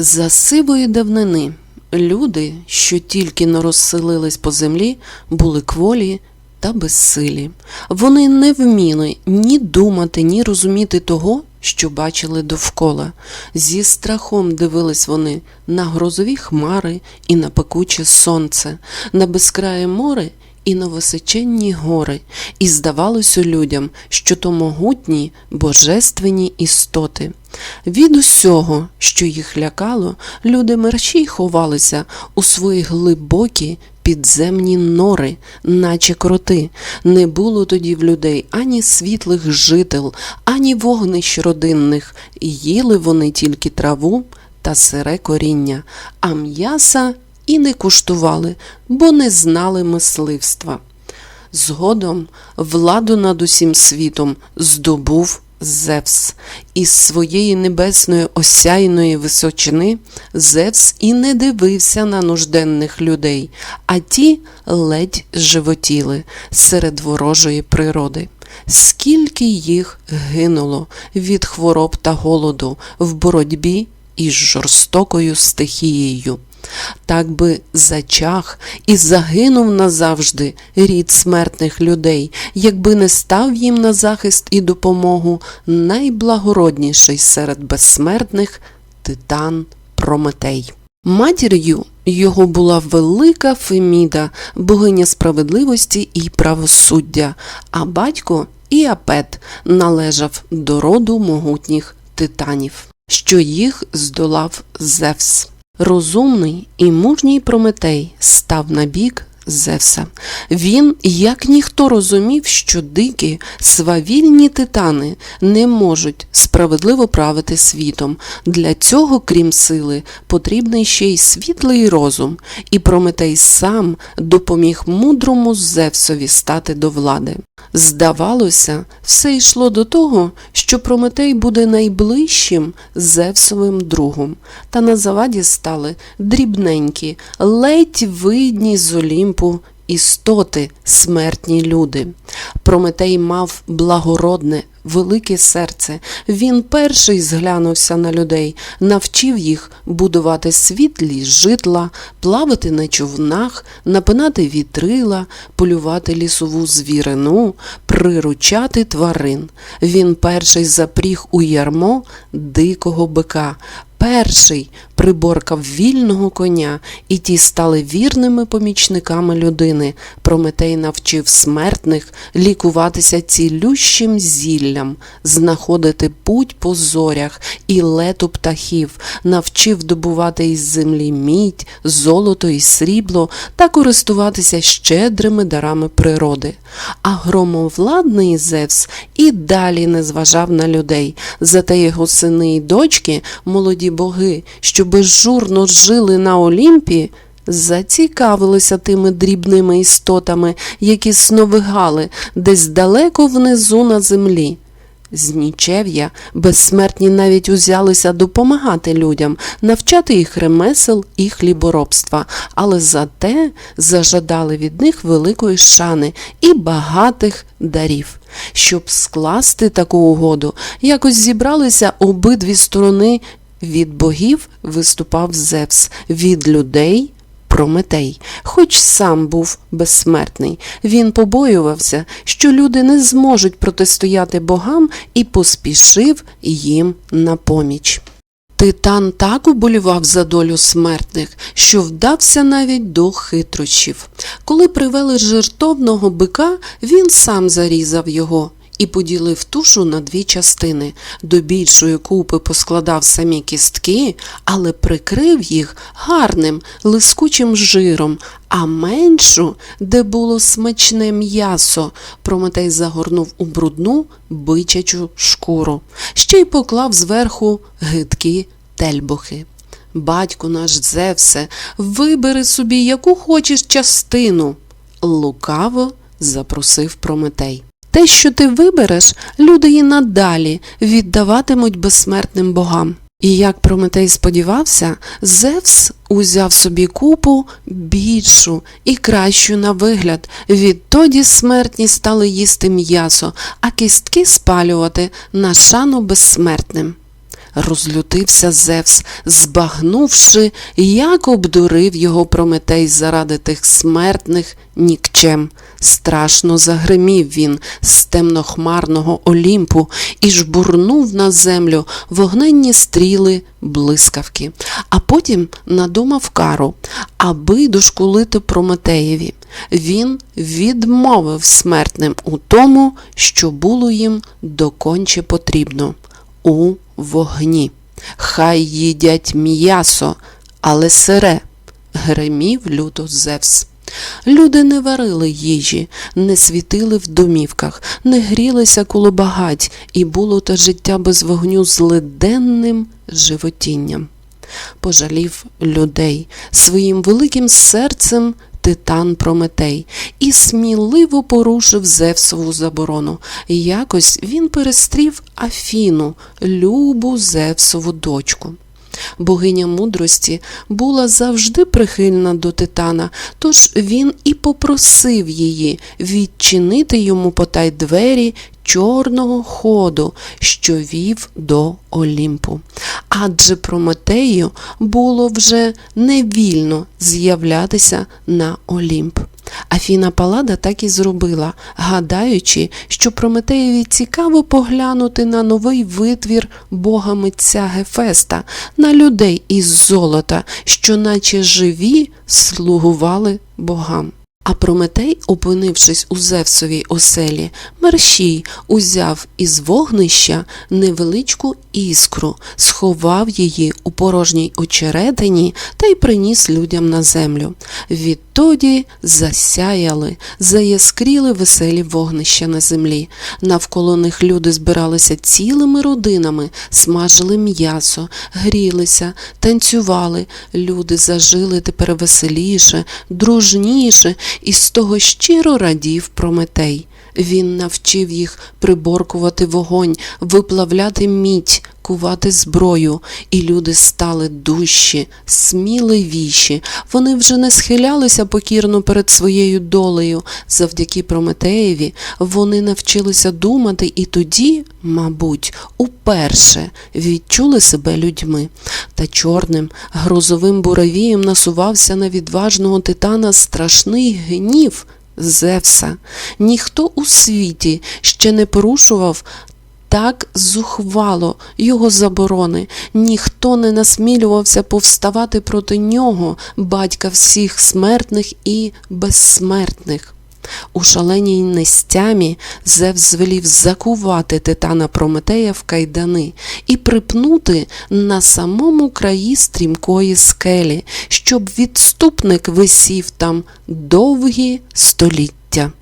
За сивої давнини люди, що тільки не розселились по землі, були кволі та безсилі. Вони не вміли ні думати, ні розуміти того, що бачили довкола. Зі страхом дивились вони на грозові хмари і на пекуче сонце, на безкрає море і на височенні гори, і здавалося людям, що то могутні божественні істоти. Від усього, що їх лякало, люди мерщій ховалися у свої глибокі підземні нори, наче кроти. Не було тоді в людей ані світлих жител, ані вогнищ родинних, їли вони тільки траву та сире коріння, а м'яса і не куштували, бо не знали мисливства. Згодом владу над усім світом здобув Зевс. Із своєї небесної осяйної височини Зевс і не дивився на нужденних людей, а ті ледь животіли серед ворожої природи. Скільки їх гинуло від хвороб та голоду в боротьбі із жорстокою стихією. Так би зачах і загинув назавжди рід смертних людей, якби не став їм на захист і допомогу найблагородніший серед безсмертних титан Прометей. Матір'ю його була велика Феміда, богиня справедливості і правосуддя, а батько Іапет належав до роду могутніх титанів, що їх здолав Зевс. Розумний і мужній Прометей став на бік Зевса. Він, як ніхто розумів, що дикі, свавільні титани не можуть справедливо правити світом. Для цього, крім сили, потрібний ще й світлий розум, і Прометей сам допоміг мудрому Зевсові стати до влади. Здавалося, все йшло до того, що Прометей буде найближчим Зевсовим другом, та на заваді стали дрібненькі, ледь видні з Олімпу істоти, смертні люди. Прометей мав благородне, велике серце. Він перший зглянувся на людей, навчив їх будувати світлі житла, плавати на човнах, напинати вітрила, полювати лісову звірину, приручати тварин. Він перший запріг у ярмо дикого бика. Перший приборкав вільного коня, і ті стали вірними помічниками людини. Прометей навчив смертних лікуватися цілющим зіллям, знаходити путь по зорях і лету птахів, навчив добувати із землі мідь, золото і срібло та користуватися щедрими дарами природи. А громовладний Зевс і далі не зважав на людей, зате його сини й дочки, молоді боги, що безжурно жили на Олімпі, зацікавилися тими дрібними істотами, які сновигали десь далеко внизу на землі. З нічев'я безсмертні навіть узялися допомагати людям, навчати їх ремесел і хліборобства, але зате зажадали від них великої шани і багатих дарів. Щоб скласти таку угоду, якось зібралися обидві сторони від богів виступав Зевс, від людей Прометей, хоч сам був безсмертний. Він побоювався, що люди не зможуть протистояти богам і поспішив їм на поміч. Титан так уболівав за долю смертних, що вдався навіть до хитрощів. Коли привели жертовного бика, він сам зарізав його і поділив тушу на дві частини. До більшої купи поскладав самі кістки, але прикрив їх гарним лискучим жиром, а меншу, де було смачне м'ясо, Прометей загорнув у брудну бичачу шкуру, ще й поклав зверху гидкі тельбухи. Батьку наш Зевсе, вибери собі яку хочеш частину, лукаво запросив Прометей. Те, що ти вибереш, люди і надалі віддаватимуть безсмертним богам. І як Прометей сподівався, Зевс узяв собі купу більшу і кращу на вигляд. Відтоді смертні стали їсти м'ясо, а кістки спалювати на шану безсмертним. Розлютився Зевс, збагнувши, як обдурив його Прометей заради тих смертних нікчем. Страшно загримів він з темнохмарного Олімпу і жбурнув на землю вогненні стріли блискавки, а потім надумав кару, аби дошкулити Прометеєві. Він відмовив смертним у тому, що було їм доконче потрібно у вогні. Хай їдять м'ясо, але сире, гримів люто Зевс. Люди не варили їжі, не світили в домівках, не грілися коло багать, і було те життя без вогню злиденним животінням. Пожалів людей своїм великим серцем титан Прометей і сміливо порушив Зевсову заборону. Якось він перестрів Афіну, любу Зевсову дочку. Богиня мудрості була завжди прихильна до титана, тож він і попросив її відчинити йому потай двері чорного ходу, що вів до Олімпу. Адже Прометею було вже невільно з'являтися на Олімп. Афіна Палада так і зробила, гадаючи, що Прометеєві цікаво поглянути на новий витвір бога митця Гефеста, на людей із золота, що наче живі слугували богам. А Прометей, опинившись у Зевсовій оселі, мерщій узяв із вогнища невеличку іскру, сховав її у порожній очеретині та й приніс людям на землю. Відтоді засяяли, заяскріли веселі вогнища на землі. Навколо них люди збиралися цілими родинами, смажили м'ясо, грілися, танцювали. Люди зажили тепер веселіше, дружніше, і з того щиро радів Прометей. Він навчив їх приборкувати вогонь, виплавляти мідь, кувати зброю, і люди стали дужчі, сміливіші. Вони вже не схилялися покірно перед своєю долею. Завдяки Прометеєві вони навчилися думати і тоді, мабуть, уперше відчули себе людьми. Та чорним, грозовим буравієм насувався на відважного титана страшний гнів. Зевса. Ніхто у світі ще не порушував так зухвало його заборони, ніхто не насмілювався повставати проти нього, батька всіх смертних і безсмертних. У шаленій нестямі Зевс звелів закувати титана Прометея в кайдани і припнути на самому краї стрімкої скелі, щоб відступник висів там довгі століття.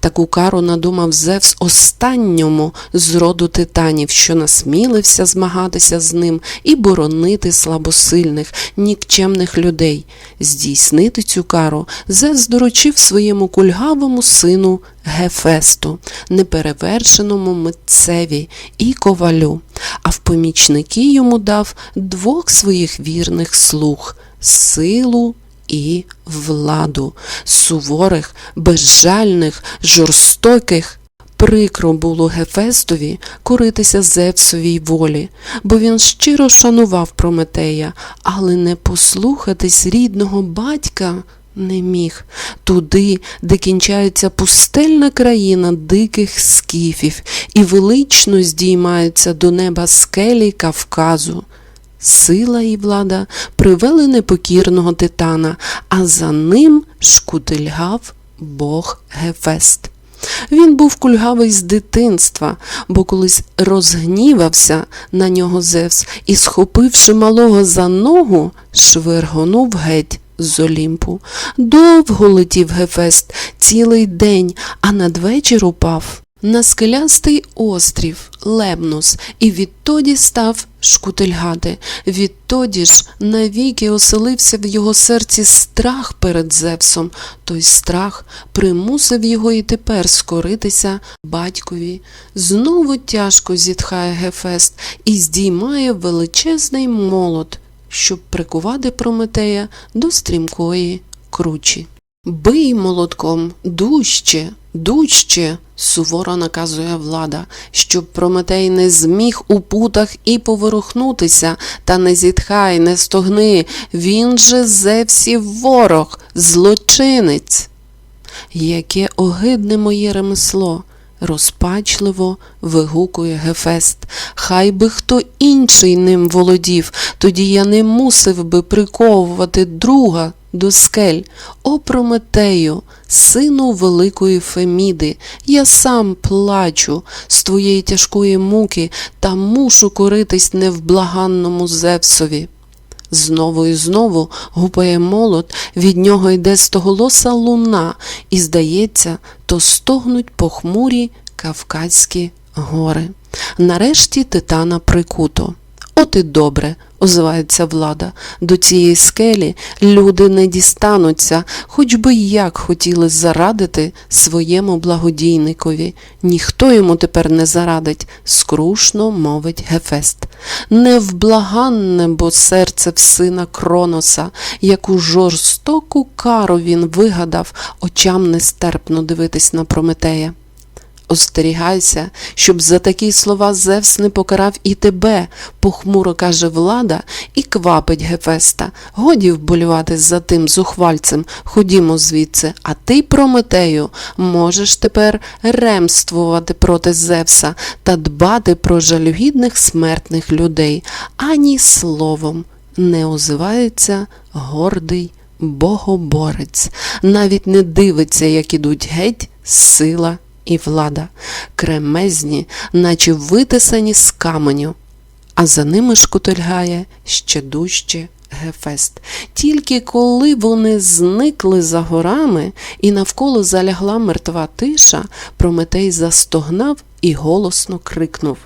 Таку кару надумав Зевс останньому з роду титанів, що насмілився змагатися з ним і боронити слабосильних, нікчемних людей. Здійснити цю кару Зевс доручив своєму кульгавому сину Гефесту, неперевершеному митцеві і ковалю, а в помічники йому дав двох своїх вірних слуг силу і владу, суворих, безжальних, жорстоких. Прикро було Гефестові коритися Зевсовій волі, бо він щиро шанував Прометея, але не послухатись рідного батька не міг. Туди, де кінчається пустельна країна диких скіфів, і велично здіймаються до неба скелі Кавказу. Сила і влада привели непокірного титана, а за ним шкутильгав бог Гефест. Він був кульгавий з дитинства, бо колись розгнівався на нього Зевс і, схопивши малого за ногу, швиргонув геть з Олімпу. Довго летів Гефест цілий день, а надвечір упав на скелястий острів Лебнус і відтоді став шкутильгати. Відтоді ж навіки оселився в його серці страх перед Зевсом. Той страх примусив його і тепер скоритися батькові. Знову тяжко зітхає Гефест і здіймає величезний молот, щоб прикувати Прометея до стрімкої кручі. Бий молотком дужче, дужче, суворо наказує влада, щоб Прометей не зміг у путах і поворухнутися, та не зітхай, не стогни, він же Зевсів ворог, злочинець. Яке огидне моє ремесло, розпачливо вигукує Гефест. Хай би хто інший ним володів, тоді я не мусив би приковувати друга до скель. О Прометею, сину великої Феміди, я сам плачу з твоєї тяжкої муки та мушу коритись невблаганному Зевсові. Знову і знову гупає молот, від нього йде стоголоса луна, і, здається, то стогнуть похмурі Кавказькі гори. Нарешті титана прикуто. От і добре, озивається влада. До цієї скелі люди не дістануться, хоч би як хотіли зарадити своєму благодійникові. Ніхто йому тепер не зарадить, скрушно мовить Гефест. Невблаганне бо серце в сина Кроноса, яку жорстоку кару він вигадав, очам нестерпно дивитись на Прометея. Остерігайся, щоб за такі слова Зевс не покарав і тебе, похмуро каже влада і квапить Гефеста. Годі вболівати за тим зухвальцем, ходімо звідси, а ти, Прометею, можеш тепер ремствувати проти Зевса та дбати про жалюгідних смертних людей, ані словом не озивається гордий богоборець, навіть не дивиться, як ідуть геть сила і влада, кремезні, наче витисані з каменю, а за ними шкутильгає ще дужче Гефест. Тільки коли вони зникли за горами і навколо залягла мертва тиша, Прометей застогнав і голосно крикнув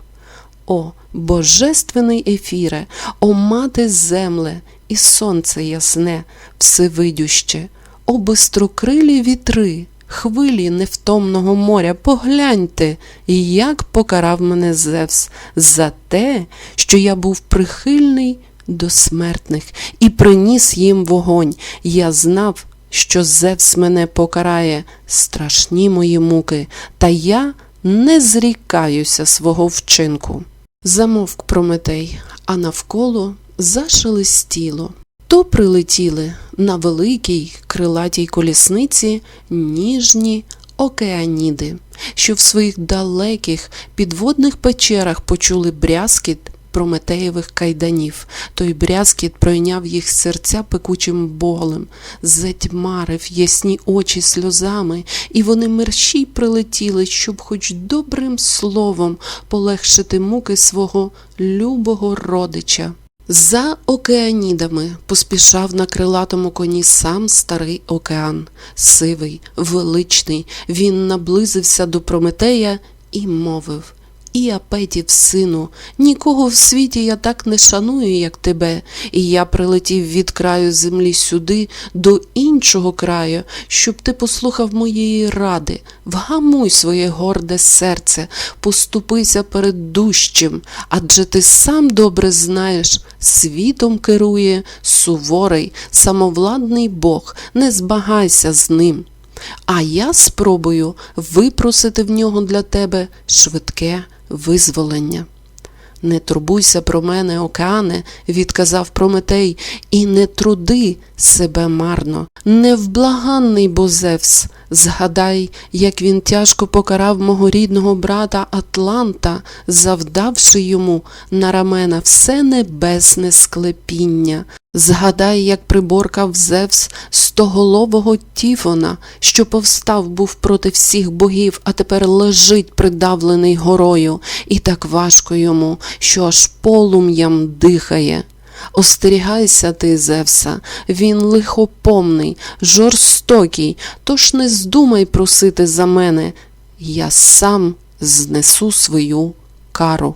О, божественний ефіре, о мати земле, і сонце ясне, всевидюще, о бистрокрилі вітри, хвилі невтомного моря, погляньте, як покарав мене Зевс за те, що я був прихильний до смертних і приніс їм вогонь. Я знав, що Зевс мене покарає, страшні мої муки, та я не зрікаюся свого вчинку. Замовк Прометей, а навколо зашелестіло. То прилетіли на великій крилатій колісниці ніжні океаніди, що в своїх далеких підводних печерах почули брязкіт прометеєвих кайданів. Той брязкіт пройняв їх серця пекучим болем, затьмарив ясні очі сльозами, і вони мерщій прилетіли, щоб хоч добрим словом полегшити муки свого любого родича. За океанідами поспішав на крилатому коні сам старий океан, сивий, величний. Він наблизився до Прометея і мовив і апетів, сину, нікого в світі я так не шаную, як тебе, і я прилетів від краю землі сюди, до іншого краю, щоб ти послухав моєї ради, вгамуй своє горде серце, поступися перед дужчим, адже ти сам добре знаєш, світом керує суворий, самовладний Бог, не збагайся з ним. А я спробую випросити в нього для тебе швидке визволення. Не турбуйся про мене, океане, відказав Прометей, і не труди себе марно. Невблаганний бо Зевс, згадай, як він тяжко покарав мого рідного брата Атланта, завдавши йому на рамена все небесне склепіння. Згадай, як приборкав Зевс стоголового Тіфона, що повстав був проти всіх богів, а тепер лежить придавлений горою, і так важко йому, що аж полум'ям дихає. Остерігайся ти, Зевса, він лихопомний, жорстокий, тож не здумай просити за мене, я сам знесу свою кару.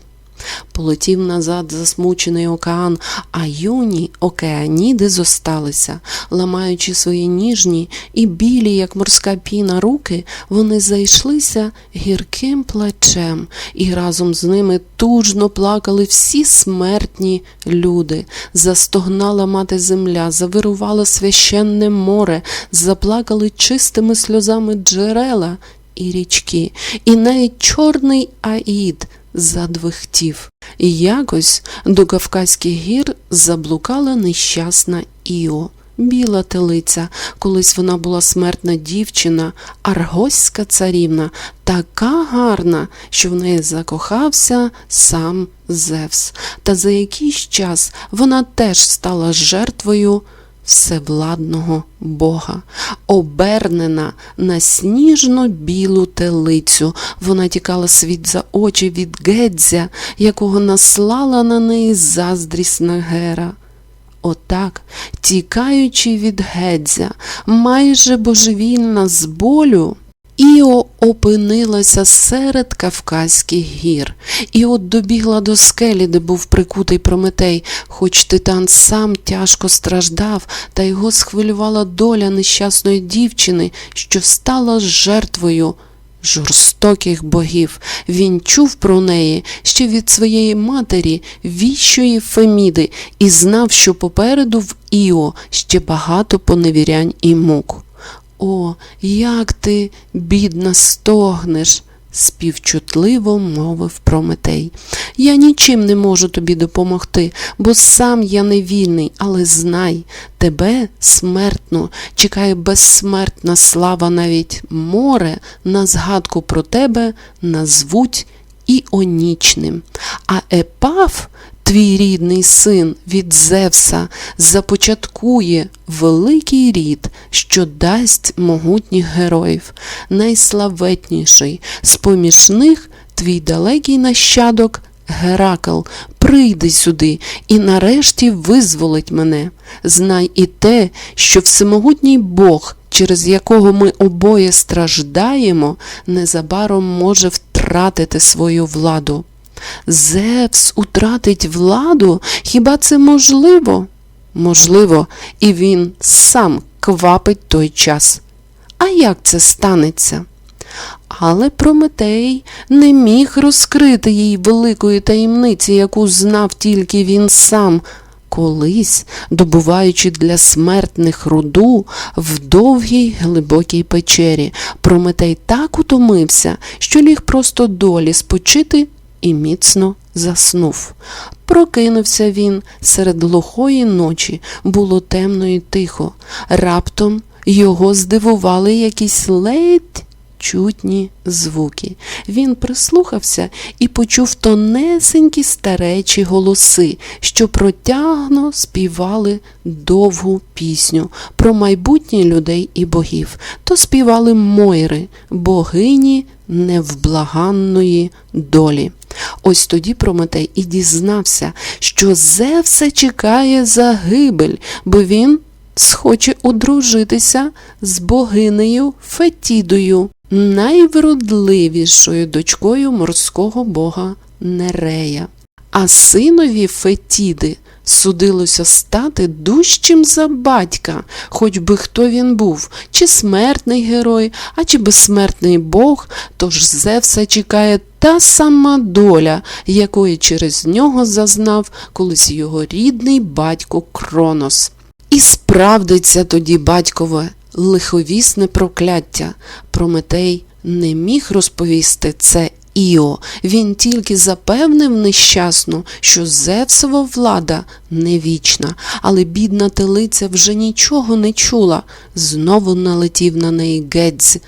Полетів назад засмучений океан, а юні океаніди зосталися. Ламаючи свої ніжні і білі, як морська піна, руки, вони зайшлися гірким плачем, і разом з ними тужно плакали всі смертні люди. Застогнала мати земля, завирувало священне море, заплакали чистими сльозами джерела і річки, і навіть чорний аїд задвихтів. І якось до Кавказьких гір заблукала нещасна Іо. Біла телиця, колись вона була смертна дівчина, аргоська царівна, така гарна, що в неї закохався сам Зевс. Та за якийсь час вона теж стала жертвою всевладного Бога, обернена на сніжно білу телицю. Вона тікала світ за очі від Гедзя, якого наслала на неї заздрісна Гера. Отак, тікаючи від Гедзя, майже божевільна з болю, Іо опинилася серед Кавказьких гір, і от добігла до скелі, де був прикутий Прометей, хоч титан сам тяжко страждав, та його схвилювала доля нещасної дівчини, що стала жертвою жорстоких богів. Він чув про неї ще від своєї матері, віщої Феміди, і знав, що попереду в Іо ще багато поневірянь і мук. О, як ти, бідна, стогнеш, співчутливо мовив Прометей. Я нічим не можу тобі допомогти, бо сам я невільний, але знай, тебе смертну, чекає безсмертна слава, навіть море на згадку про тебе назвуть іонічним. А Епаф, твій рідний син від Зевса, започаткує великий рід, що дасть могутніх героїв, найславетніший з поміж них твій далекий нащадок Геракл, прийди сюди і нарешті визволить мене. Знай і те, що всемогутній Бог, через якого ми обоє страждаємо, незабаром може втратити свою владу. Зевс утратить владу? Хіба це можливо? Можливо, і він сам квапить той час. А як це станеться? Але Прометей не міг розкрити їй великої таємниці, яку знав тільки він сам. Колись, добуваючи для смертних руду в довгій глибокій печері, Прометей так утомився, що ліг просто долі спочити і міцно заснув. Прокинувся він серед глухої ночі, було темно і тихо. Раптом його здивували якісь ледь чутні звуки. Він прислухався і почув тонесенькі старечі голоси, що протягно співали довгу пісню про майбутнє людей і богів. То співали Мойри, богині невблаганної долі. Ось тоді Прометей і дізнався, що Зевса чекає загибель, бо він схоче одружитися з богинею Фетідою, найвродливішою дочкою морського бога Нерея. А синові Фетіди судилося стати дужчим за батька, хоч би хто він був, чи смертний герой, а чи безсмертний бог, тож Зевса чекає та сама доля, якої через нього зазнав колись його рідний батько Кронос. І справдиться тоді батькове лиховісне прокляття. Прометей не міг розповісти це Іо. Він тільки запевнив нещасну, що Зевсова влада не вічна, але бідна телиця вже нічого не чула. Знову налетів на неї Гедзь.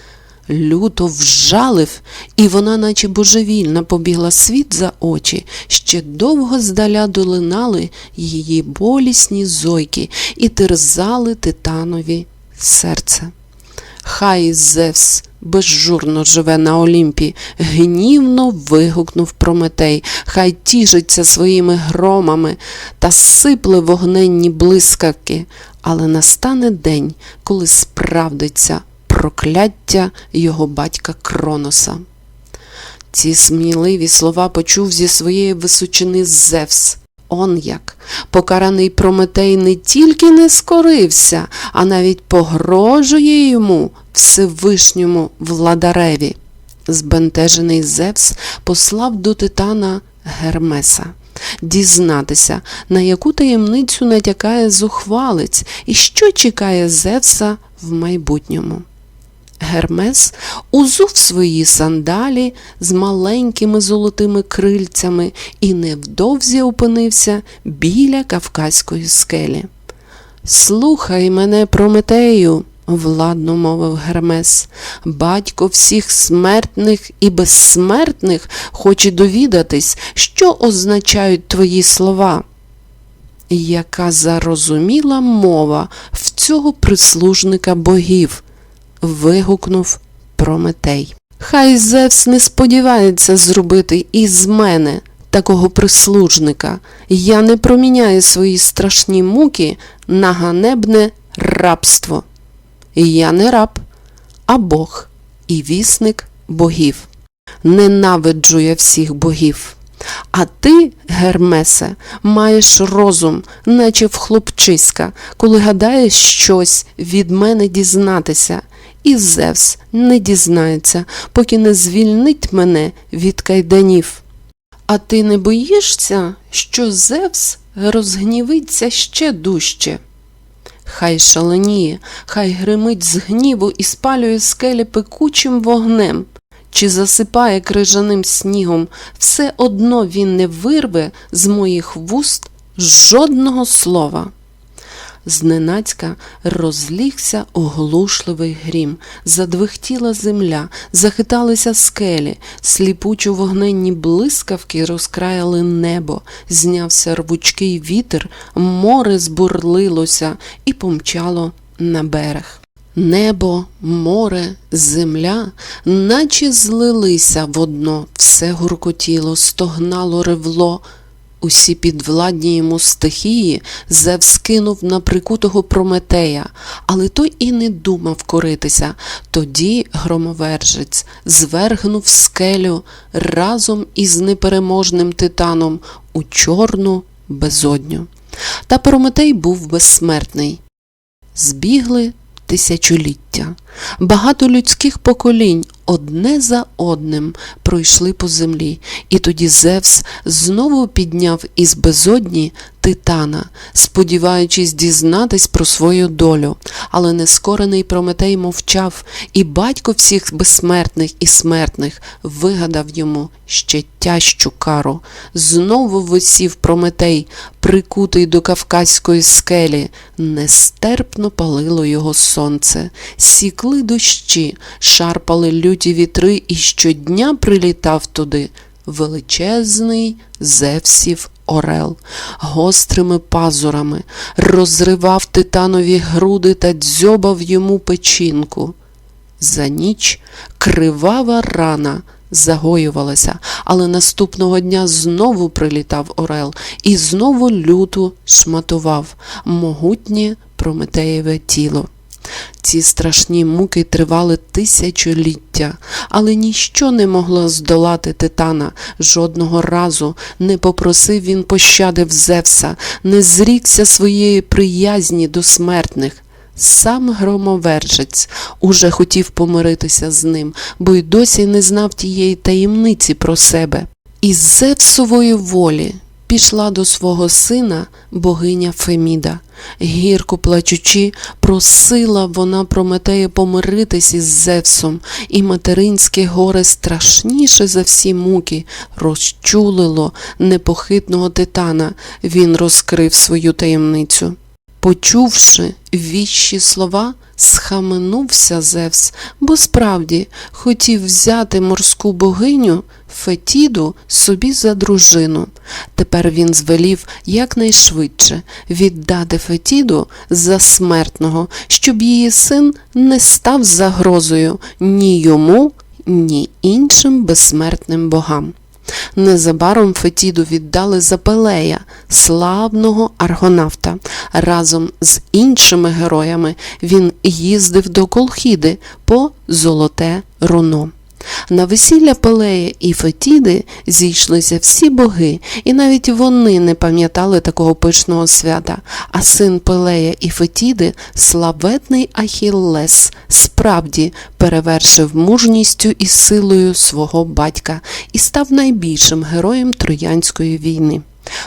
Люто вжалив, і вона, наче божевільна, побігла світ за очі. Ще довго здаля долинали її болісні зойки і терзали титанові серце. Хай Зевс безжурно живе на Олімпі, гнівно вигукнув Прометей, хай тішиться своїми громами та сипле вогненні блискавки, але настане день, коли справдиться прокляття його батька Кроноса. Ці сміливі слова почув зі своєї височини Зевс. Он як, покараний Прометей не тільки не скорився, а навіть погрожує йому Всевишньому владареві. Збентежений Зевс послав до Титана Гермеса дізнатися, на яку таємницю натякає зухвалець і що чекає Зевса в майбутньому. Гермес узув свої сандалі з маленькими золотими крильцями і невдовзі опинився біля Кавказької скелі. Слухай мене, Прометею, владно мовив Гермес, батько всіх смертних і безсмертних хоче довідатись, що означають твої слова. Яка зарозуміла мова в цього прислужника богів? Вигукнув Прометей. Хай Зевс не сподівається зробити із мене такого прислужника. Я не проміняю свої страшні муки на ганебне рабство. Я не раб, а Бог і вісник богів. Ненавиджу я всіх богів. А ти, Гермесе, маєш розум, наче в хлопчиська, коли гадаєш щось від мене дізнатися, і Зевс не дізнається, поки не звільнить мене від кайданів. А ти не боїшся, що Зевс розгнівиться ще дужче? Хай шаленіє, хай гримить з гніву і спалює скелі пекучим вогнем, чи засипає крижаним снігом, все одно він не вирве з моїх вуст жодного слова. Зненацька розлігся оглушливий грім, задвихтіла земля, захиталися скелі, сліпучо вогненні блискавки розкраяли небо, знявся рвучкий вітер, море збурлилося і помчало на берег. Небо, море, земля, наче злилися в одно, все гуркотіло, стогнало ревло. Усі підвладні йому стихії Зевс кинув на прикутого Прометея, але той і не думав коритися. Тоді громовержець звергнув скелю разом із непереможним титаном у чорну безодню. Та Прометей був безсмертний. Збігли тисячоліття. Багато людських поколінь одне за одним пройшли по землі, і тоді Зевс знову підняв із безодні титана, сподіваючись дізнатись про свою долю. Але нескорений Прометей мовчав, і батько всіх безсмертних і смертних вигадав йому ще тяжчу кару. Знову висів Прометей, прикутий до кавказької скелі, нестерпно палило його сонце, сікли дощі, шарпали люті вітри, і щодня прилітав туди величезний Зевсів орел, гострими пазурами, розривав титанові груди та дзьобав йому печінку. За ніч кривава рана загоювалася, але наступного дня знову прилітав орел і знову люту шматував могутнє Прометеєве тіло. Ці страшні муки тривали тисячоліття, але ніщо не могло здолати титана. Жодного разу не попросив він пощади в Зевса, не зрікся своєї приязні до смертних. Сам громовержець уже хотів помиритися з ним, бо й досі не знав тієї таємниці про себе. Із Зевсової волі пішла до свого сина богиня Феміда. Гірко плачучи, просила вона Прометея помиритись із Зевсом, і материнське горе страшніше за всі муки розчулило непохитного титана. Він розкрив свою таємницю. Почувши віщі слова, схаменувся Зевс, бо справді хотів взяти морську богиню Фетіду собі за дружину. Тепер він звелів якнайшвидше віддати Фетіду за смертного, щоб її син не став загрозою ні йому, ні іншим безсмертним богам. Незабаром Фетіду віддали за Пелея, славного аргонавта. Разом з іншими героями він їздив до Колхіди по золоте руно. На весілля Пелея і Фетіди зійшлися всі боги, і навіть вони не пам'ятали такого пишного свята. А син Пелея і Фетіди, славетний Ахіллес, справді перевершив мужністю і силою свого батька і став найбільшим героєм Троянської війни.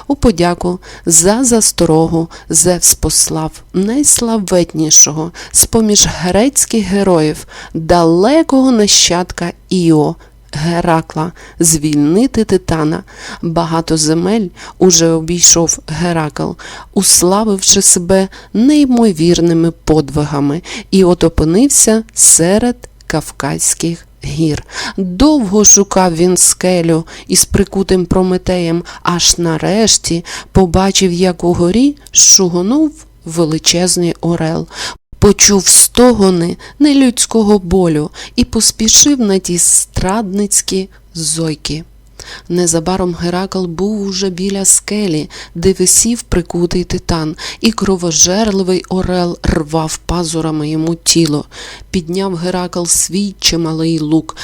У подяку за засторогу Зевс послав найславетнішого з поміж грецьких героїв, далекого нащадка Іо, Геракла, звільнити Титана. Багато земель уже обійшов Геракл, уславивши себе неймовірними подвигами, і от опинився серед Кавказьких гір. Довго шукав він скелю із прикутим Прометеєм, аж нарешті побачив, як у горі шугонув величезний орел. Почув стогони нелюдського болю і поспішив на ті страдницькі зойки. Незабаром Геракл був уже біля скелі, де висів прикутий титан, і кровожерливий орел рвав пазурами йому тіло. Підняв Геракл свій чималий лук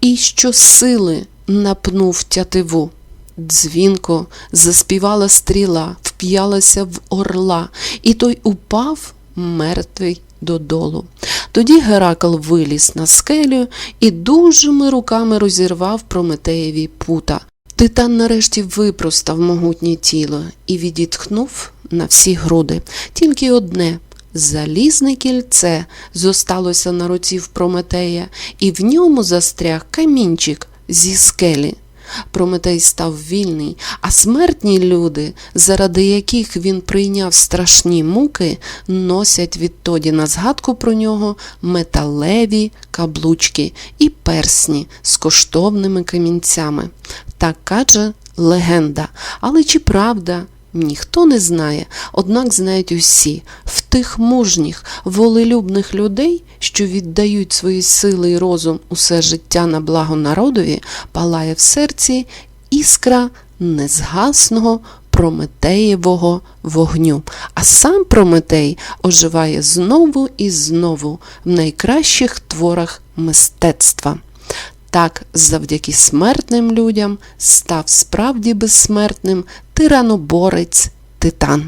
і щосили напнув тятиву. Дзвінко заспівала стріла, вп'ялася в орла, і той упав мертвий додолу. Тоді Геракл виліз на скелю і дужими руками розірвав Прометеєві пута. Титан нарешті випростав могутнє тіло і відітхнув на всі груди. Тільки одне залізне кільце зосталося на руці в Прометея, і в ньому застряг камінчик зі скелі. Прометей став вільний, а смертні люди, заради яких він прийняв страшні муки, носять відтоді на згадку про нього металеві каблучки і персні з коштовними камінцями. Так каже легенда. Але чи правда? Ніхто не знає, однак знають усі в тих мужніх, волелюбних людей, що віддають свої сили і розум усе життя на благо народові, палає в серці іскра незгасного Прометеєвого вогню, а сам Прометей оживає знову і знову в найкращих творах мистецтва. Так, завдяки смертним людям став справді безсмертним тираноборець Титан.